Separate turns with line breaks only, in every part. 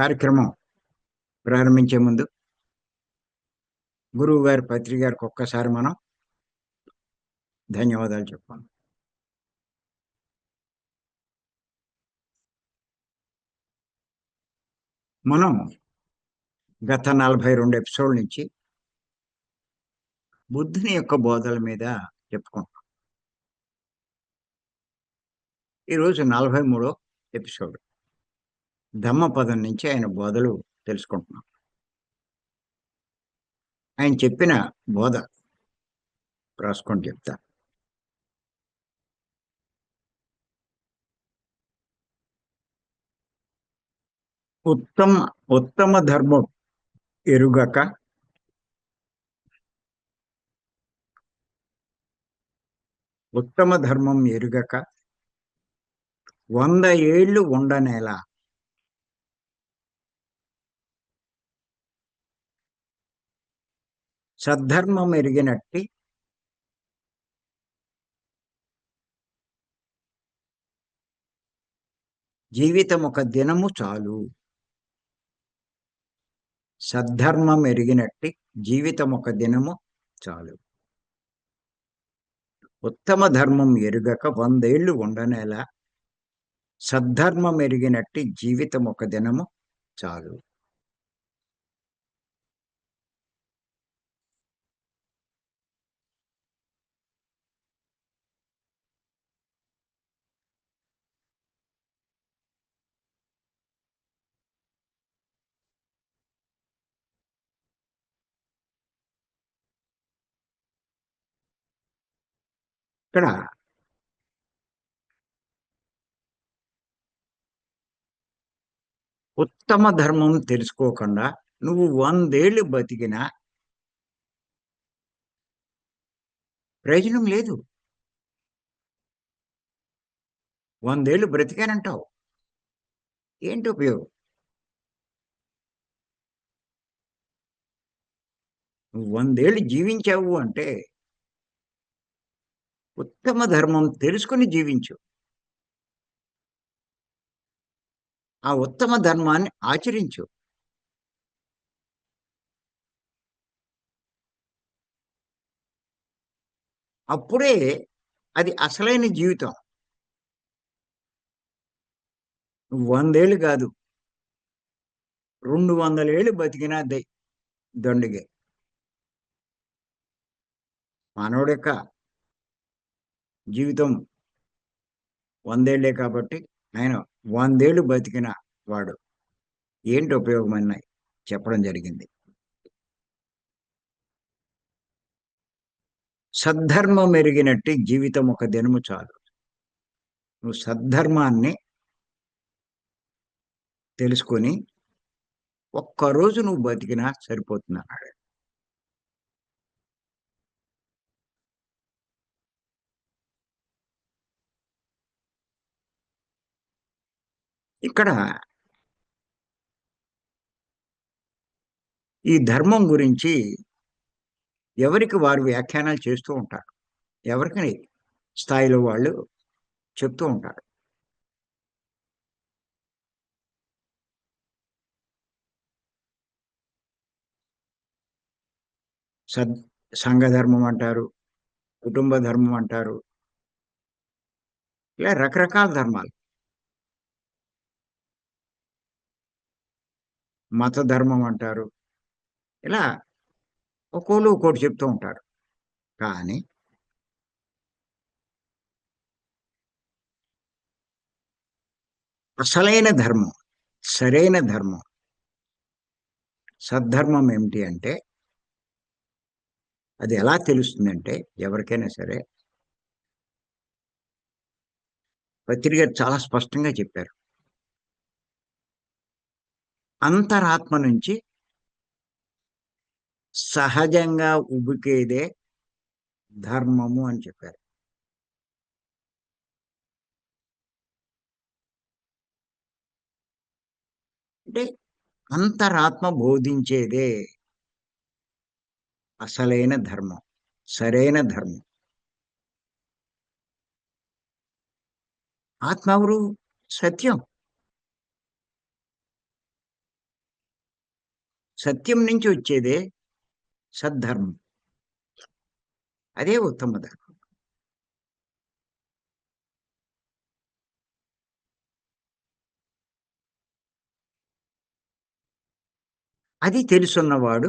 కార్యక్రమం ప్రారంభించే ముందు గురువు గారి పత్రి గారికి ఒక్కసారి మనం ధన్యవాదాలు చెప్పాను మనం గత నలభై రెండు ఎపిసోడ్ నుంచి బుద్ధుని యొక్క బోధల మీద చెప్పుకుంటాం ఈరోజు నలభై మూడో ఎపిసోడ్. ధమ్మపదం నుంచి ఆయన బోధలు తెలుసుకుంటున్నాం. ఆయన చెప్పిన బోధ రాసుకొని చెప్తా. ఉత్తమ ఉత్తమ ధర్మం ఎరుగక ఉత్తమ ధర్మం ఎరుగక వంద ఏళ్ళు ఉండనేలా సద్ధర్మం ఎరిగినట్టి జీవితం ఒక దినము చాలు. సద్ధర్మం ఎరిగినట్టి జీవితం ఒక దినము చాలు. ఉత్తమ ధర్మం ఎరుగక వందేళ్ళు ఉండనేలా సద్ధర్మం ఎరిగినట్టి జీవితం ఒక దినము చాలు. ఇక్కడ ఉత్తమ ధర్మం తెలుసుకోకుండా నువ్వు వందేళ్ళు బతికినా ప్రయోజనం లేదు. వందేళ్ళు బ్రతికానంటావు. ఏంటి ఉపయోగం? నువ్వు వందేళ్ళు జీవించావు అంటే ఉత్తమ ధర్మం తెలుసుకుని జీవించు. ఆ ఉత్తమ ధర్మాన్ని ఆచరించు. అప్పుడే అది అసలైన జీవితం. వందేళ్ళు కాదు. రెండు వందల ఏళ్ళు బతికినా దే దండుగే. మానవుడు యొక్క జీవితం వందేళ్ళే కాబట్టి ఆయన వందేళ్ళు బతికిన వాడు. ఏంటి ఉపయోగమైన చెప్పడం జరిగింది. సద్ధర్మం మెరిగినట్టు జీవితం ఒక దినము చాలు. నువ్వు సద్ధర్మాన్ని తెలుసుకొని ఒక్కరోజు నువ్వు బతికినా సరిపోతుంది అన్నాడు. ఇక్కడ ఈ ధర్మం గురించి ఎవరికి వారు వ్యాఖ్యానాలు చేస్తూ ఉంటారు? ఎవరికి స్థాయిలో వాళ్ళు చెప్తూ ఉంటారు? సద్ సంఘ ధర్మం అంటారు కుటుంబ ధర్మం అంటారు ఇలా రకరకాల ధర్మాలు. మత ధర్మం అంటారు. ఇలా ఒక్కోళ్ళు ఒక్కోటి చెప్తూ ఉంటారు. కానీ అసలైన ధర్మం సరైన ధర్మం సద్ధర్మం ఏమిటి అంటే అది ఎలా తెలుస్తుందంటే ఎవరికైనా సరే. పత్రిక చాలా స్పష్టంగా చెప్పారు. అంతరాత్మ నుంచి సహజంగా ఉబికేదే ధర్మము అని చెప్పారు. అంటే అంతరాత్మ బోధించేదే అసలైన ధర్మం సరైన ధర్మం. ఆత్మ ఎవరు? సత్యం. సత్యం నుంచి వచ్చేదే సద్ధర్మం. అదే ఉత్తమ ధర్మం. అది తెలుసున్నవాడు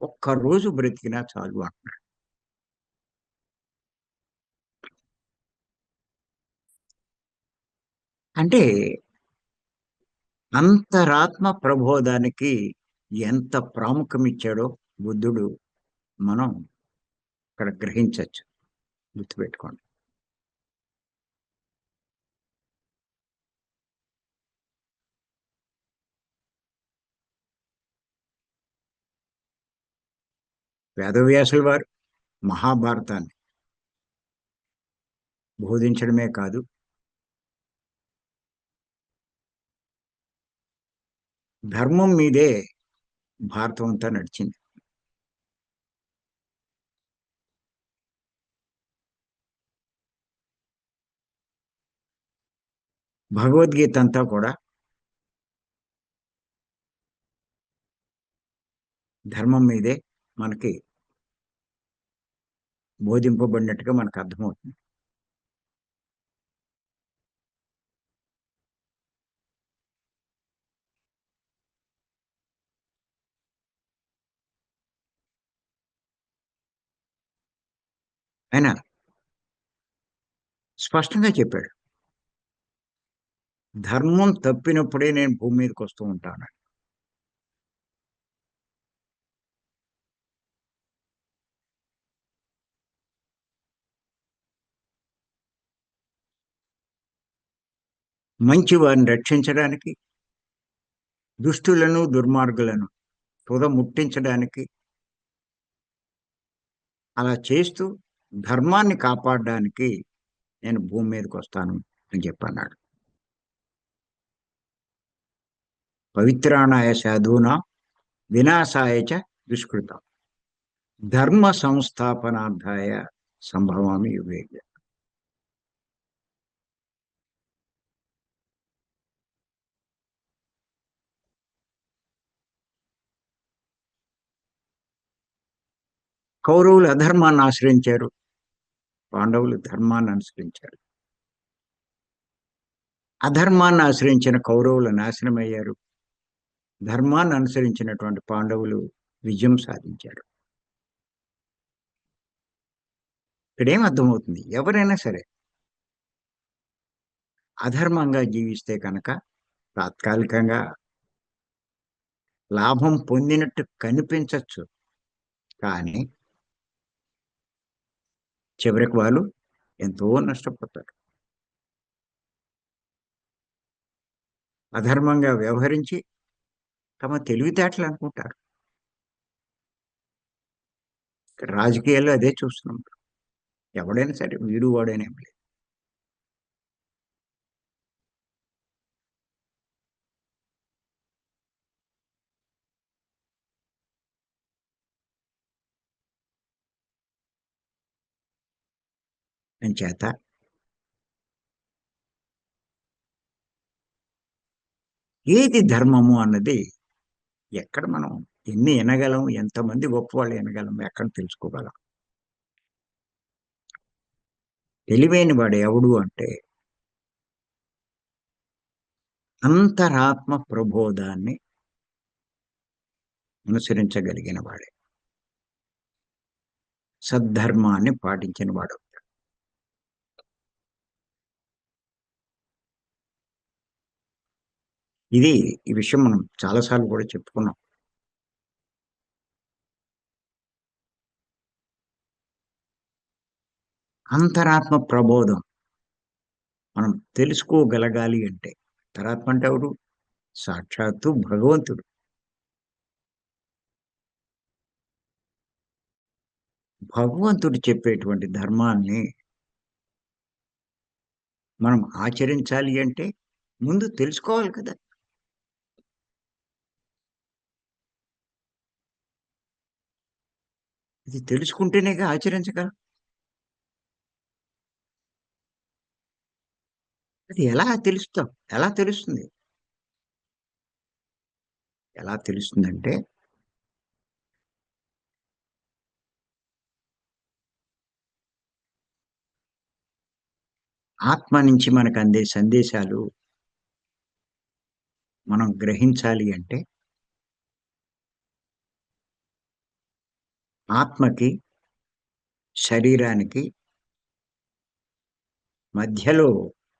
ఒక్క రోజు బ్రతికినా చాలు అంటున్నాడు అంటే అంతరాత్మ ప్రబోధానికి ఎంత ప్రాముఖ్యం ఇచ్చాడో బుద్ధుడు మనం ఇక్కడ గ్రహించవచ్చు. గుర్తుపెట్టుకోండి. వేదవ్యాసుల వారు మహాభారతాన్ని బోధించడమే కాదు ధర్మం మీదే భారతం అంతా నడిచింది. భగవద్గీత అంతా కూడా ధర్మం మీదే మనకి బోధింపబడినట్టుగా మనకు అర్థమవుతుంది. ఆయన స్పష్టంగా చెప్పాడు ధర్మం తప్పినప్పుడే నేను భూమి మీదకి వస్తూ ఉంటాను మంచి వారిని రక్షించడానికి దుష్టులను దుర్మార్గులను తుద ముట్టించడానికి అలా చేస్తూ ధర్మాన్ని కాపాడడానికి నేను భూమి మీదకి వస్తాను అని చెప్పన్నాడు. పవిత్రాణాయ సాధూనా వినాశాయ దుష్కృతం. ధర్మ సంస్థాపనార్థాయ సంభవామి యుగేజ్ఞ కౌరవులు అధర్మాన్ని ఆశ్రయించారు. పాండవులు ధర్మాన్ని అనుసరించారు. అధర్మాన్ని ఆశ్రయించిన కౌరవులు నాశనమయ్యారు. ధర్మాన్ని అనుసరించినటువంటి పాండవులు విజయం సాధించారు. ఇక్కడేం అర్థమవుతుంది? ఎవరైనా సరే అధర్మంగా జీవిస్తే కనుక తాత్కాలికంగా లాభం పొందినట్టు కనిపించవచ్చు కానీ చివరికి వాళ్ళు ఎంతో నష్టపోతారు. అధర్మంగా వ్యవహరించి తమ తెలివితేటలు అనుకుంటారు. రాజకీయాల్లో అదే చూస్తున్నాం ఎవడైనా సరే వీడు వాడైనా ఏం లేదు. చేత. ఏది ధర్మము అన్నది ఎక్కడ మనం ఎన్ని వినగలం ఎంతమంది గొప్పవాళ్ళు వినగలం ఎక్కడ తెలుసుకోగలం. తెలివైన వాడు ఎవడు అంటే అంతరాత్మ ప్రబోధాన్ని అనుసరించగలిగిన వాడే. సద్ధర్మాన్ని పాటించిన వాడు. ఇది ఈ విషయం మనం చాలాసార్లు కూడా చెప్పుకున్నాం. అంతరాత్మ ప్రబోధం. మనం తెలుసుకోగలగాలి అంటే అంతరాత్మ అంటే ఎవడు సాక్షాత్తు భగవంతుడు. భగవంతుడు చెప్పేటువంటి ధర్మాన్ని మనం ఆచరించాలి అంటే ముందు తెలుసుకోవాలి కదా. ఇది తెలుసుకుంటేనే ఆచరించగలం అది ఎలా తెలుస్తాం ఎలా తెలుస్తుంది? ఎలా తెలుస్తుందంటే ఆత్మ నుంచి మనకు అందే సందేశాలు మనం గ్రహించాలి అంటే ఆత్మకి శరీరానికి మధ్యలో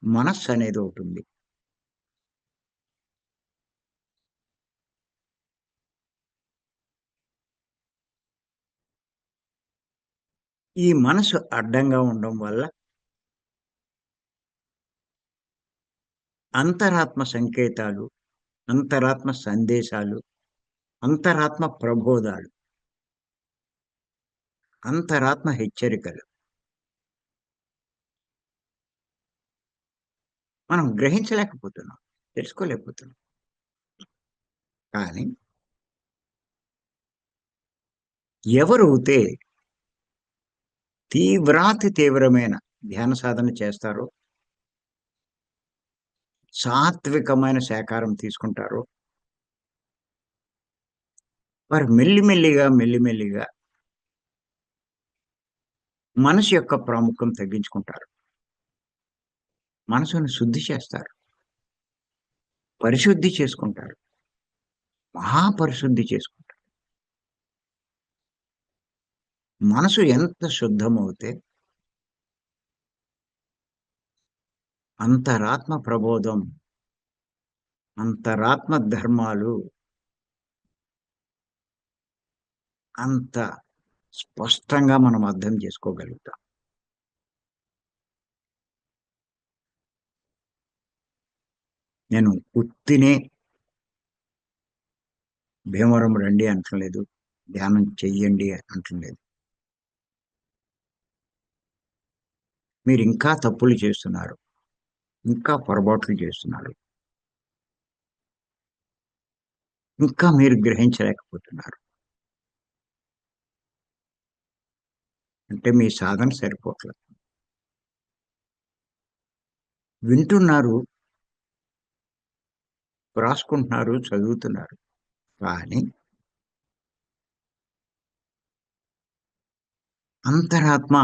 మనస్సు అనేది ఒకటి ఉంది. ఈ మనసు అడ్డంగా ఉండడం వల్ల అంతరాత్మ సంకేతాలు అంతరాత్మ సందేశాలు అంతరాత్మ ప్రబోధాలు అంతరాత్మ హెచ్చరికలు. మనం గ్రహించలేకపోతున్నాం తెలుసుకోలేకపోతున్నాం. కానీ ఎవరైతే తీవ్రాతి తీవ్రమైన ధ్యాన సాధన చేస్తారో సాత్వికమైన సేకారం తీసుకుంటారో వారు మెల్లిమెల్లిగా మెల్లిమెల్లిగా మనసు యొక్క ప్రాముఖ్యం తగ్గించుకుంటారు. మనసును శుద్ధి చేస్తారు. పరిశుద్ధి చేసుకుంటారు. మహాపరిశుద్ధి చేసుకుంటారు. మనసు ఎంత శుద్ధమవుతే అంతరాత్మ ప్రబోధం అంతరాత్మ ధర్మాలు అంత స్పష్టంగా మనం అర్థం చేసుకోగలుగుతాం. నేను ఉత్తినే భీమవరం రండి అంటలేదు ధ్యానం చెయ్యండి అంటలేదు. మీరు ఇంకా తప్పులు చేస్తున్నారు ఇంకా పొరపాట్లు చేస్తున్నారు. ఇంకా మీరు గ్రహించలేకపోతున్నారు. అంటే మీ సాధన సరిపోట్లేదు వింటున్నారు రాసుకుంటున్నారు చదువుతున్నారు కానీ అంతరాత్మ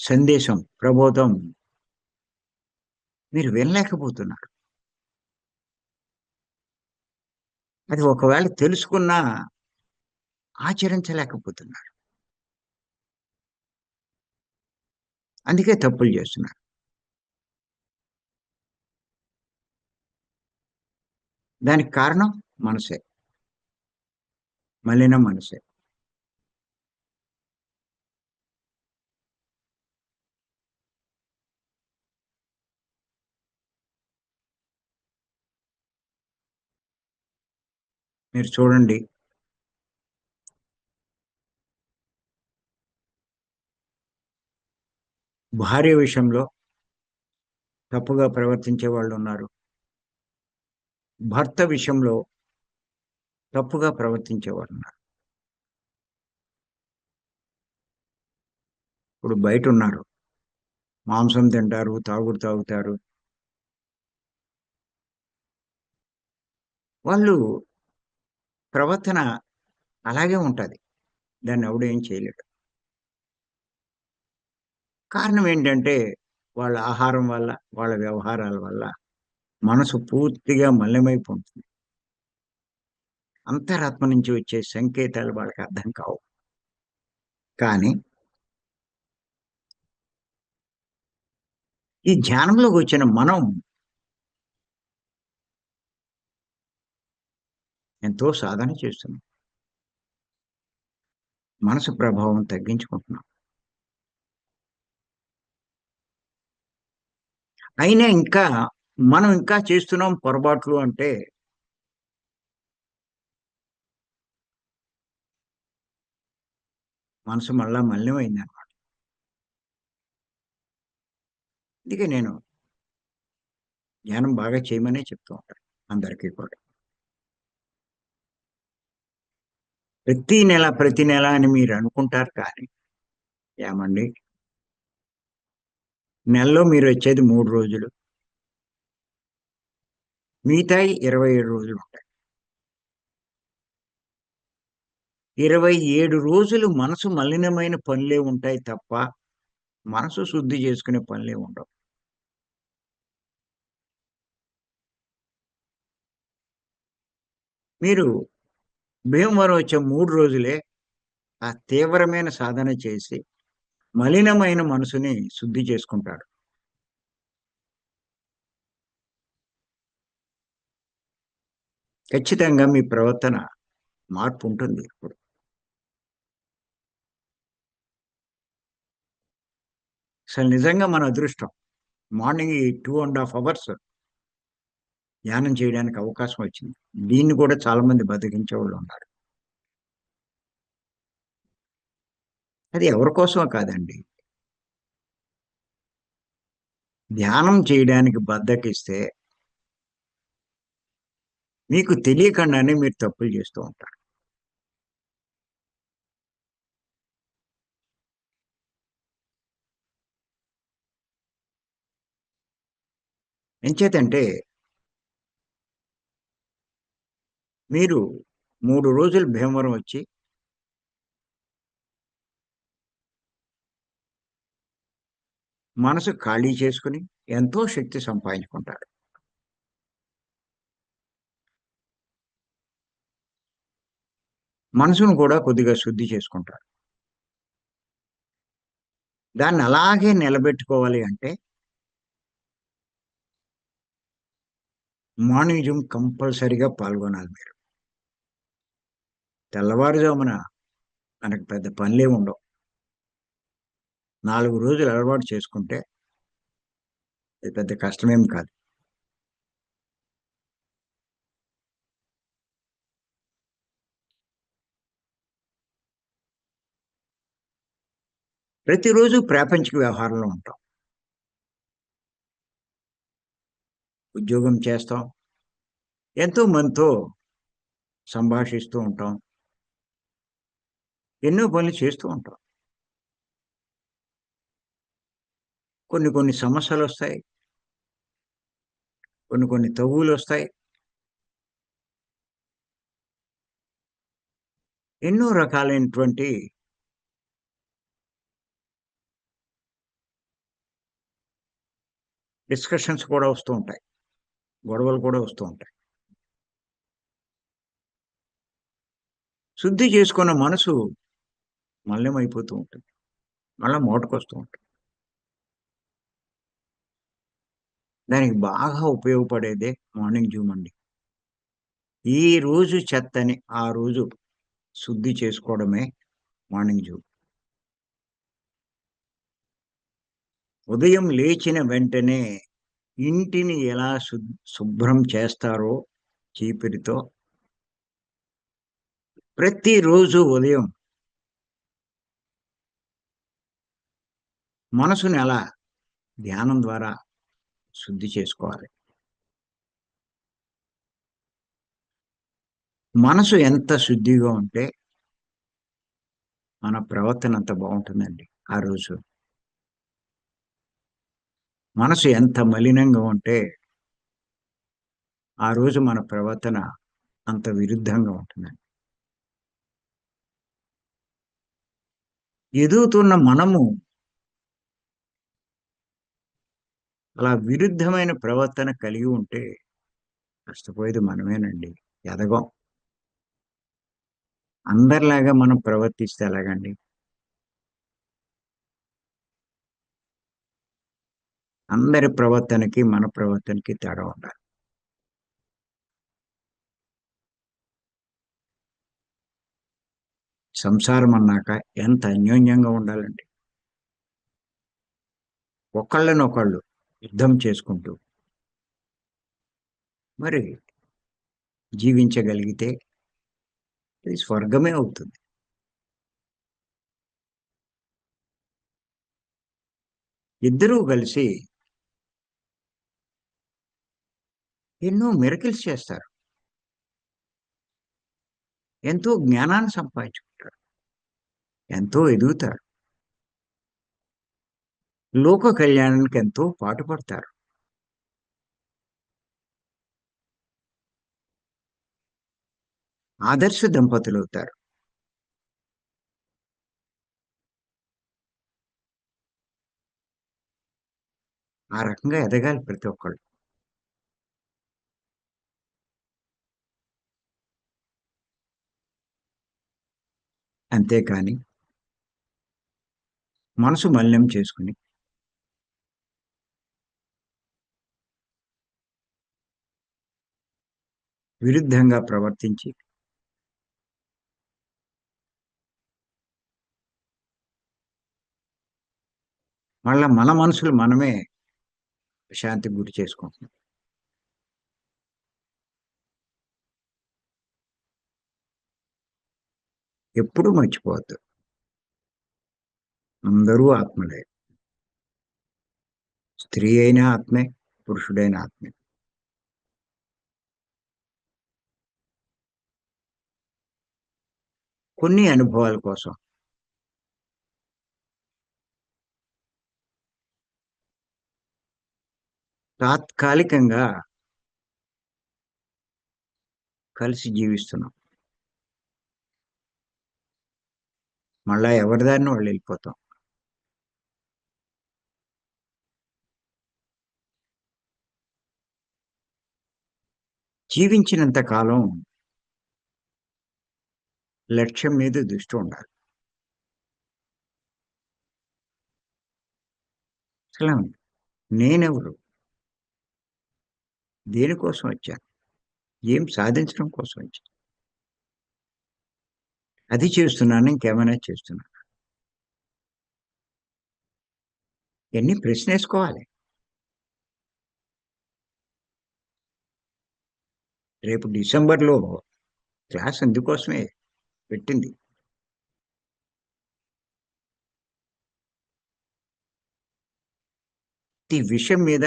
సందేశం ప్రబోధం మీరు వినలేకపోతున్నారు. అది ఒకవేళ తెలుసుకున్నా ఆచరించలేకపోతున్నారు. అందుకే తప్పులు చేస్తున్నారు. దానికి కారణం మనసే. మలిన మనసే. మీరు చూడండి భార్య విషయంలో తప్పుగా ప్రవర్తించే వాళ్ళు ఉన్నారు. భర్త విషయంలో తప్పుగా ప్రవర్తించేవాళ్ళు ఉన్నారు. ఇప్పుడు బయట ఉన్నారు. మాంసం తింటారు తాగుడు తాగుతారు. వాళ్ళు ప్రవర్తన అలాగే ఉంటుంది. దాన్ని ఎవడేం ఏం చేయలేడు. కారణం ఏంటంటే వాళ్ళ ఆహారం వల్ల వాళ్ళ వ్యవహారాల వల్ల మనసు పూర్తిగా మలినమైపోతుంది. అంతరాత్మ నుంచి వచ్చే సంకేతాలు వాళ్ళకి అర్థం కావు. కానీ ఈ ధ్యానంలోకి వచ్చిన మనం ఎంతో సాధన చేస్తున్నాం. మనసు ప్రభావం తగ్గించుకుంటున్నాం. అయినా ఇంకా మనం ఇంకా చేస్తున్నాం పొరపాట్లు అంటే మనసు మళ్ళా మలినమైంది అనమాట అందుకే నేను ధ్యానం బాగా చేయమనే చెప్తూ ఉంటాను అందరికీ కూడా. ప్రతి నెల ప్రతి నెల అని మీరు అనుకుంటారు కానీ ఏమండి? నెలలో మీరు వచ్చేది మూడు రోజులు. మిగతాయి ఇరవై ఏడు రోజులు ఉంటాయి. ఇరవై ఏడు రోజులు మనసు మలినమైన పనులే ఉంటాయి తప్ప మనసు శుద్ధి చేసుకునే పనులే ఉండవు. మీరు భీమవరం వచ్చే మూడు రోజులే ఆ తీవ్రమైన సాధన చేసి మలినమైన మనసుని శుద్ధి చేసుకుంటాడు. ఖచ్చితంగా మీ ప్రవర్తన మార్పు ఉంటుంది ఇప్పుడు అసలు నిజంగా మన అదృష్టం మార్నింగ్ ఈ టూ అండ్ హాఫ్ అవర్స్ ధ్యానం చేయడానికి అవకాశం వచ్చింది. దీన్ని కూడా చాలామంది బతికించే వాళ్ళు ఉన్నారు. అది ఎవరి కోసమో కాదండి. ధ్యానం చేయడానికి బద్దకిస్తే మీకు తెలియకుండానే మీరు తప్పులు చేస్తూ ఉంటారు. ఎంచేతంటే మీరు మూడు రోజులు భీమవరం వచ్చి మనసు ఖాళీ చేసుకుని ఎంతో శక్తి సంపాదించుకుంటారు మనసును కూడా కొద్దిగా శుద్ధి చేసుకుంటారు దాన్ని అలాగే నిలబెట్టుకోవాలి అంటే మార్నింగ్ జిమ్ కంపల్సరిగా పాల్గొనాలి మీరు. తెల్లవారుజామున మనకు పెద్ద పనులే ఉండవు నాలుగు రోజులు అలవాటు చేసుకుంటే ఇది పెద్ద కష్టమేం కాదు. ప్రతిరోజు ప్రాపంచిక వ్యవహారంలో ఉంటాం. ఉద్యోగం చేస్తాం. ఎంతో మందితో సంభాషిస్తూ ఉంటాం. ఎన్నో పనులు చేస్తూ ఉంటాం. కొన్ని కొన్ని సమస్యలు వస్తాయి కొన్ని కొన్ని తగువులు వస్తాయి ఎన్నో రకాలైనటువంటి డిస్కషన్స్ కూడా వస్తూ ఉంటాయి. గొడవలు కూడా వస్తూ ఉంటాయి. శుద్ధి చేసుకున్న మనసు మల్లెమైపోతూ ఉంటుంది. మళ్ళీ మోటకొస్తూ ఉంటుంది. దానికి బాగా ఉపయోగపడేదే మార్నింగ్ జూమ్ అండి. ఈ రోజు చెత్తని ఆ రోజు శుద్ధి చేసుకోవడమే మార్నింగ్ జూమ్ ఉదయం లేచిన వెంటనే ఇంటిని ఎలా శుభ్రం చేస్తారో చీపిరితో ప్రతిరోజు ఉదయం మనసుని ఎలా ధ్యానం ద్వారా శుద్ధి చేసుకోవాలి. మనసు ఎంత శుద్ధిగా ఉంటే మన ప్రవర్తన అంత బాగుంటుందండి ఆ రోజు. మనసు ఎంత మలినంగా ఉంటే ఆ రోజు మన ప్రవర్తన అంత విరుద్ధంగా ఉంటుందండి. ఎదుగుతున్న మనము అలా విరుద్ధమైన ప్రవర్తన కలిగి ఉంటే నష్టపోయేది మనమేనండి. ఎదగం. అందరిలాగా మనం ప్రవర్తిస్తే ఎలాగండి? అందరి ప్రవర్తనకి మన ప్రవర్తనకి తేడా ఉండాలి. సంసారం అన్నాక ఎంత అన్యోన్యంగా ఉండాలండి. ఒకళ్ళనొకళ్ళు యుద్ధం చేసుకుంటూ. మరి జీవించగలిగితే ఇది స్వర్గమే అవుతుంది. ఇద్దరూ కలిసి ఎన్నో మెరకిల్స్ చేస్తారు. ఎంతో జ్ఞానాన్ని సంపాదించుకుంటారు. ఎంతో ఎదుగుతారు. లోక కళ్యాణానికి ఎంతో పాటుపడతారు. ఆదర్శ దంపతులు అవుతారు ఆ రకంగా ఎదగాలి ప్రతి ఒక్కళ్ళు. అంతేకాని మనసు మలినం చేసుకుని విరుద్ధంగా ప్రవర్తించి మళ్ళా మన మనసులు మనమే శాంతికి గురి చేసుకుంటున్నాం. ఎప్పుడూ మర్చిపోవద్దు. అందరూ ఆత్మలే. స్త్రీ అయినా ఆత్మే పురుషుడైన ఆత్మే. కొన్ని అనుభవాల కోసం. తాత్కాలికంగా కలిసి జీవిస్తున్నాం. మళ్ళా ఎవరిదారిని వాళ్ళు వెళ్ళిపోతాం. జీవించినంత కాలం లక్ష్యం మీద దృష్టి ఉండాలి. అసలు నేనెవరు? దేనికోసం వచ్చాను? ఏం సాధించడం కోసం వచ్చాను? అది చేస్తున్నాను? ఇంకేమైనా చేస్తున్నాను? ఎన్ని ప్రశ్న వేసుకోవాలి రేపు డిసెంబర్లో క్లాస్ అందుకోసమే పెట్టింది. ఈ విషయం మీద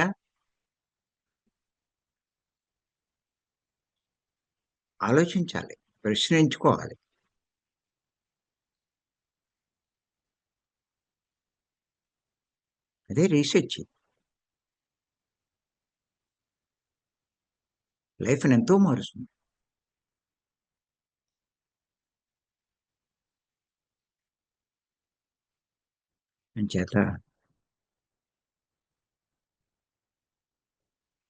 ఆలోచించాలి ప్రశ్నించుకోవాలి. అదే రీసెర్చ్. లైఫ్ని ఎంతో మారుస్తుంది. అంచేత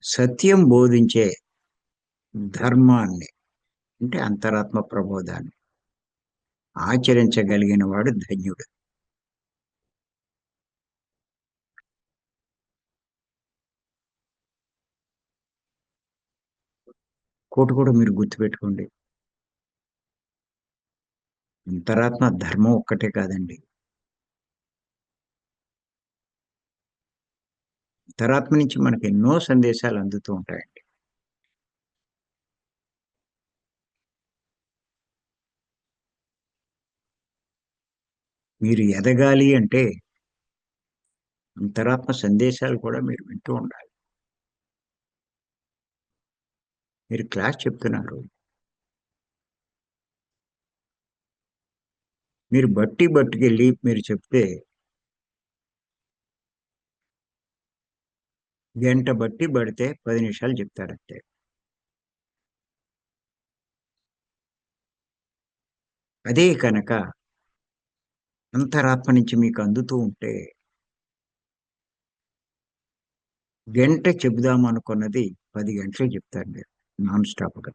సత్యం బోధించే ధర్మాన్ని అంటే అంతరాత్మ ప్రబోధాన్ని ఆచరించగలిగిన వాడు ధన్యుడు. కోటి కూడా మీరు గుర్తుపెట్టుకోండి. అంతరాత్మ ధర్మం ఒక్కటే కాదండి. అంతరాత్మ నుంచి మనకు ఎన్నో సందేశాలు అందుతూ ఉంటాయండి. మీరు ఎదగాలి అంటే అంతరాత్మ సందేశాలు కూడా మీరు వింటూ ఉండాలి. మీరు క్లాస్ చెప్తున్నారు. మీరు బట్టి బట్టుకెళ్ళి మీరు చెప్తే గంట బట్టి పడితే పది నిమిషాలు చెప్తారంతే అదే కనుక అంతరాత్మ నుంచి మీకు అందుతూ ఉంటే గంట చెబుదాం అనుకున్నది పది గంటలు చెప్తారు మీరు నాన్ స్టాప్గా.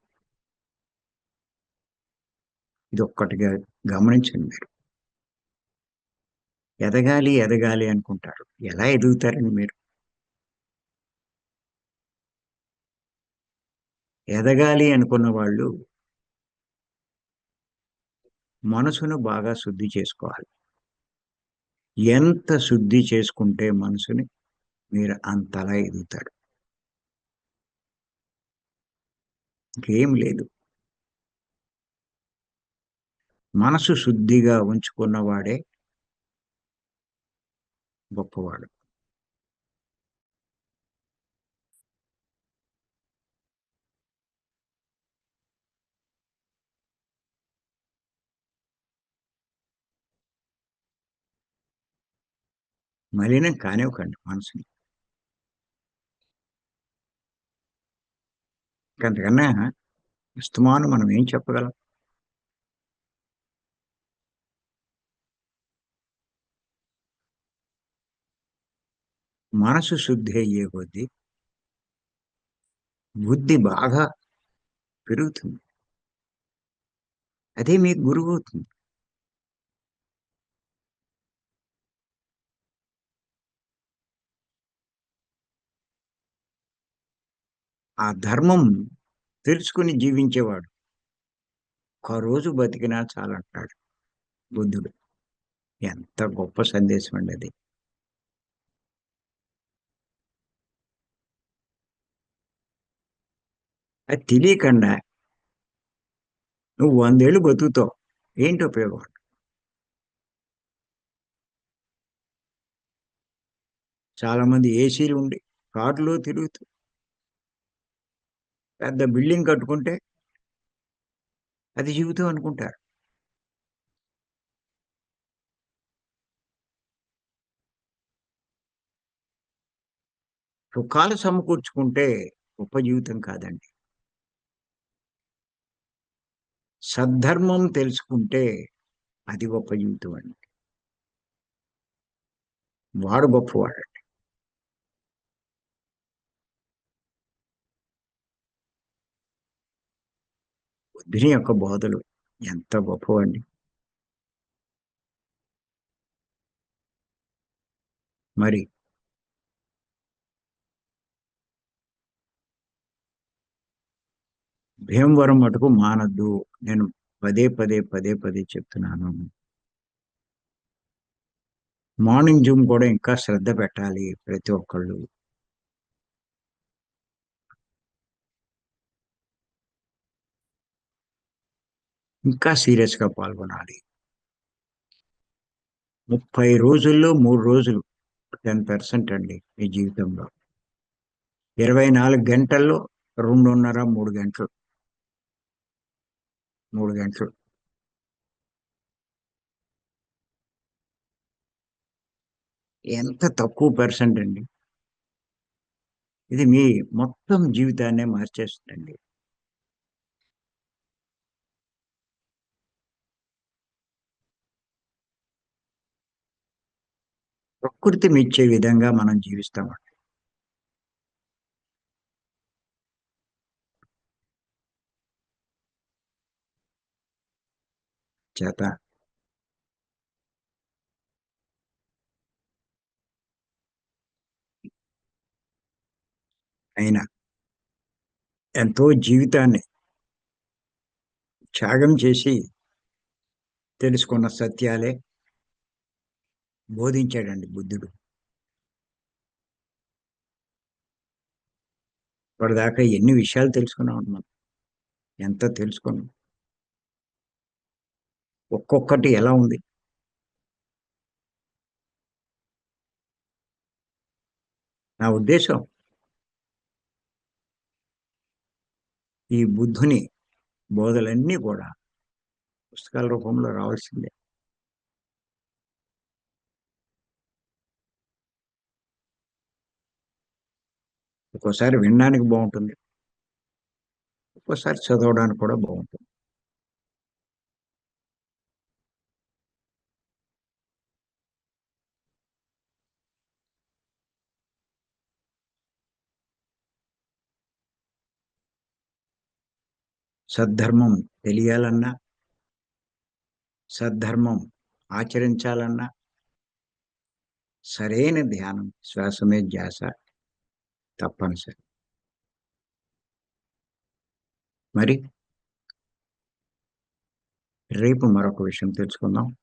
ఇది ఒక్కటిగా గమనించండి మీరు. ఎదగాలి ఎదగాలి అనుకుంటారు. ఎలా ఎదుగుతారండి మీరు? ఎదగాలి అనుకున్న వాళ్ళు మనసును బాగా శుద్ధి చేసుకోవాలి. ఎంత శుద్ధి చేసుకుంటే మనసుని మీరు అంతలా ఎదుగుతాడు ఇంకేం లేదు. మనసు శుద్ధిగా ఉంచుకున్నవాడే గొప్పవాడు. మలినం కానివ్వకండి మనసుని అంతకన్నా ఇస్తమాను మనం ఏం చెప్పగలం? మనసు శుద్ధి అయ్యే కొద్దీ బుద్ధి బాగా పెరుగుతుంది. అదే మీకు గురువు అవుతుంది. ఆ ధర్మం తెలుసుకుని జీవించేవాడు. ఒక రోజు బతికినా చాలంటాడు బుద్ధుడు. ఎంత గొప్ప సందేశం అండి అది. అది తెలియకుండా నువ్వు వందేళ్ళు బతుకుతావు. ఏంటి ఉపయోగం? చాలా మంది ఏసీలు ఉండి కార్లో తిరుగుతూ పెద్ద బిల్డింగ్ కట్టుకుంటే అది జీవితం అనుకుంటారు. సుఖాలు సమకూర్చుకుంటే గొప్ప జీవితం కాదండి. సద్ధర్మం తెలుసుకుంటే అది గొప్ప జీవితం అండి. వాడు గొప్పవాడు. వీరి యొక్క బోధలు ఎంత గొప్పవండి మరి భీమవరం మటుకు మానద్దు. నేను పదే పదే పదే పదే చెప్తున్నాను. మార్నింగ్ జూమ్ కూడా ఇంకా శ్రద్ధ పెట్టాలి ప్రతి ఒక్కళ్ళు. ఇంకా సీరియస్గా పాల్గొనాలి. ముప్పై రోజుల్లో మూడు రోజులు టెన్ పర్సెంట్ అండి మీ జీవితంలో. ఇరవై నాలుగు గంటల్లో రెండున్నర మూడు గంటలు. మూడు గంటలు. ఎంత తక్కువ పర్సెంట్ అండి? ఇది మీ మొత్తం జీవితాన్నే మార్చేస్తుందండి. ప్రకృతి విధంగా మనం జీవిస్తామండి చేత. అయినా ఎంతో జీవితాన్ని త్యాగం చేసి తెలుసుకున్న సత్యాలే బోధించాడండి బుద్ధుడు. ఇప్పటిదాకా ఎన్ని విషయాలు తెలుసుకున్నాం మనం ఎంత తెలుసుకున్నాం. ఒక్కొక్కటి ఎలా ఉంది. నా ఉద్దేశం ఈ బుద్ధుని బోధలన్నీ కూడా పుస్తకాల రూపంలో రావాల్సిందే. ఒక్కోసారి వినడానికి బాగుంటుంది. ఒక్కోసారి చదవడానికి కూడా బాగుంటుంది. సద్ధర్మం తెలియాలన్నా సద్ధర్మం ఆచరించాలన్నా సరైన ధ్యానం శ్వాసమే ధ్యాస. తప్పనిసరి. మరి రేపు మరొక విషయం తెలుసుకుందాం.